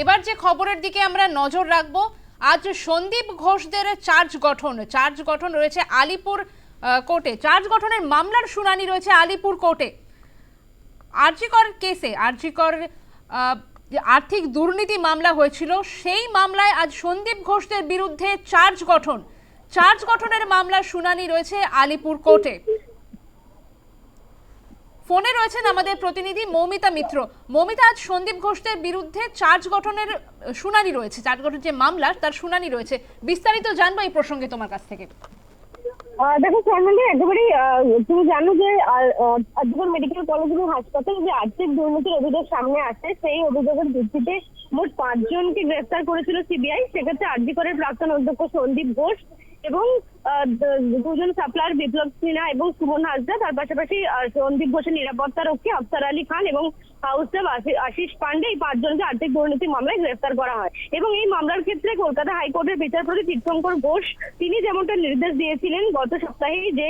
এবার যে খবরের দিকে আমরা নজর রাখব, আজ সন্দীপ ঘোষদের চার্জ গঠন চার্জ গঠন রয়েছে আলিপুর কোর্টে। চার্জ গঠনের মামলার শুনানি রয়েছে আলিপুর কোর্টে। আরজিকর কেসে, আরজিকর যে আর্থিক দুর্নীতি মামলা হয়েছিল, সেই মামলায় আজ সন্দীপ ঘোষদের বিরুদ্ধে চার্জ গঠন। চার্জ গঠনের মামলার শুনানি রয়েছে আলিপুর কোর্টে। ফোনে রয়েছেন আমাদের প্রতিনিধি মৌমিতা মিত্র। মৌমিতা, আজ সন্দীপ ঘোষদের বিরুদ্ধে চার্জ গঠনের শুনানি রয়েছে। চার্জ গঠনের যে মামলা, তার শুনানি রয়েছে। বিস্তারিত জানব এই প্রসঙ্গে তোমার কাছ থেকে। দেখো স্বর্ণালী একেবারেই তুমি জানো যে আজকের মেডিকেল কলেজ এবং হাসপাতালে যে আর্থিক দুর্নীতির অভিযোগ সামনে আসে, সেই অভিযোগের ভিত্তিতে মোট পাঁচজনকে গ্রেফতার করেছিল সিবিআই সেক্ষেত্রে আরজিকরের প্রাক্তন অধ্যক্ষ সন্দীপ ঘোষ এবং দুজন সাপ্লায়ার বিপ্লব সিনহা এবং সুমন হাসদা তার পাশাপাশি সন্দীপ ঘোষের নিরাপত্তা রক্ষী আফতার আলী খান এবং হাউস স্টাফ আশিস পান্ডে এই পাঁচজনকে আর্থিক দুর্নীতি মামলায় গ্রেফতার করা হয়। এবং এই মামলার ক্ষেত্রে কলকাতা হাইকোর্টের বিচারপতি তীর্থঙ্কর ঘোষ, তিনি যেমনটা নির্দেশ দিয়েছিলেন গত সপ্তাহে যে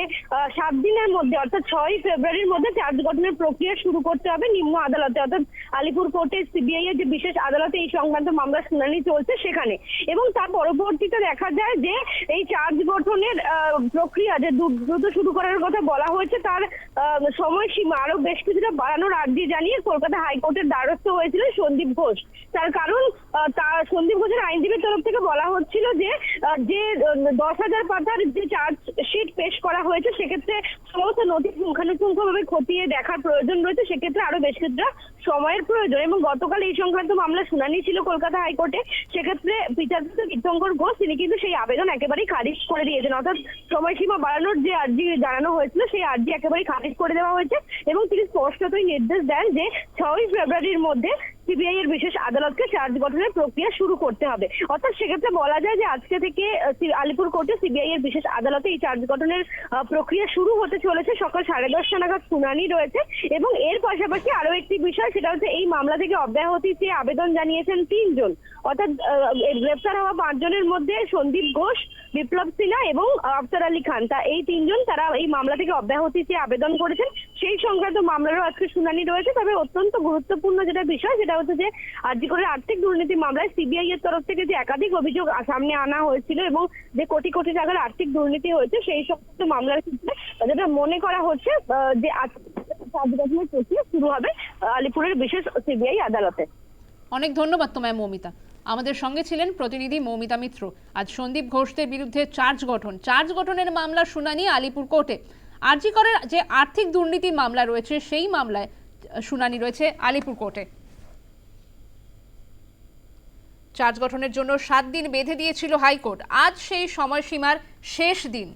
সাত দিনের মধ্যে, অর্থাৎ ছয় ফেব্রুয়ারির মধ্যে চার্জ গঠনের প্রক্রিয়া শুরু করতে হবে নিম্ন আদালতে। অর্থাৎ আলিপুর কোর্টে সিবিআই এর যে বিশেষ আদালতে এই সংক্রান্ত মামলার শুনানি চলছে সেখানে। এবং তার পরবর্তীতে দেখা যায় যে, এই চার্জ গঠনের আহ, প্রক্রিয়া যে দ্রুত শুরু করার কথা বলা হয়েছে তার সময়সীমা আরও বেশ কিছুটা বাড়ানোর আর্জি জানিয়ে কলকাতা হাইকোর্টের দ্বারস্থ হয়েছিলেন সন্দীপ ঘোষ। তার কারণ তার সন্দীপ ঘোষের আইনজীবীর তরফ থেকে বলা হচ্ছিল যে যে দশ হাজার পাতার যে চার্জ শিট পেশ করা হয়েছে সেক্ষেত্রে সমস্ত নথি পুঙ্খানুপুঙ্খভাবে খতিয়ে দেখার প্রয়োজন রয়েছে সেক্ষেত্রে আরও বেশ কিছুটা সময়ের প্রয়োজন। এবং গতকাল এই সংক্রান্ত মামলা শুনানি ছিল কলকাতা হাইকোর্টে সেক্ষেত্রে বিচারপতি তীর্থঙ্কর ঘোষ তিনি কিন্তু সেই আবেদন একেবারেই খারিজ করে দিয়েছেন। অর্থাৎ সময়সীমা বাড়ানোর যে আর্জি জানানো হয়েছিল, সেই আর্জি একেবারে খারিজ করে দেওয়া হয়েছে এবং তিনি স্পষ্টতই নির্দেশ দেন যে, ছয়ই ফেব্রুয়ারির মধ্যে সিবিআই এর বিশেষ আদালতকে চার্জ গঠনের প্রক্রিয়া শুরু করতে হবে। অর্থাৎ সেক্ষেত্রে বলা যায় যে আজকে থেকে আলিপুর কোর্টে সিবিআই এর বিশেষ আদালতে এই চার্জ গঠনের প্রক্রিয়া শুরু হতে চলেছে। সকাল সাড়ে দশটা নাগাদ শুনানি রয়েছে এবং এর পাশাপাশি আরও একটি বিষয়, সেটা হচ্ছে এই মামলা থেকে অব্যাহতি চেয়ে আবেদন জানিয়েছেন তিনজন। অর্থাৎ গ্রেপ্তার হওয়া পাঁচজনের মধ্যে সন্দীপ ঘোষ, বিপ্লব সিনহা এবং আফতার আলী খান। তা এই তিনজন তারা এই মামলা থেকে অব্যাহতি চেয়ে আবেদন করেছেন, সেই সংক্রান্ত মামলারও আজকে শুনানি রয়েছে। তবে অত্যন্ত গুরুত্বপূর্ণ যেটা বিষয়, সেটা হচ্ছে যে আজকে করে আর্থিক দুর্নীতি মামলায় সিবিআই এর তরফ থেকে যে একাধিক অভিযোগ সামনে আনা হয়েছিল এবং যে কোটি কোটি টাকার আর্থিক দুর্নীতি হয়েছে, সেই সংক্রান্ত মামলার ক্ষেত্রে যেটা মনে করা হচ্ছে যে প্রক্রিয়া শুরু হবে আলিপুরের বিশেষ সিবিআই আদালতে। অনেক ধন্যবাদ তোমায়, মৌমিতা। আমাদের সঙ্গে ছিলেন প্রতিনিধি মৌমিতা মিত্র। আজ সন্দীপ ঘোষদের বিরুদ্ধে চার্জ গঠন। চার্জ গঠনের মামলা শুনানি আলিপুর কোর্টে। আরজিকরের যে আর্থিক দুর্নীতি মামলা রয়েছে, সেই মামলায় শুনানি রয়েছে আলিপুর কোর্টে। চার্জ গঠনের জন্য সাত দিন বেঁধে দিয়েছিল হাইকোর্ট। আজ সেই সময়সীমার শেষ দিন।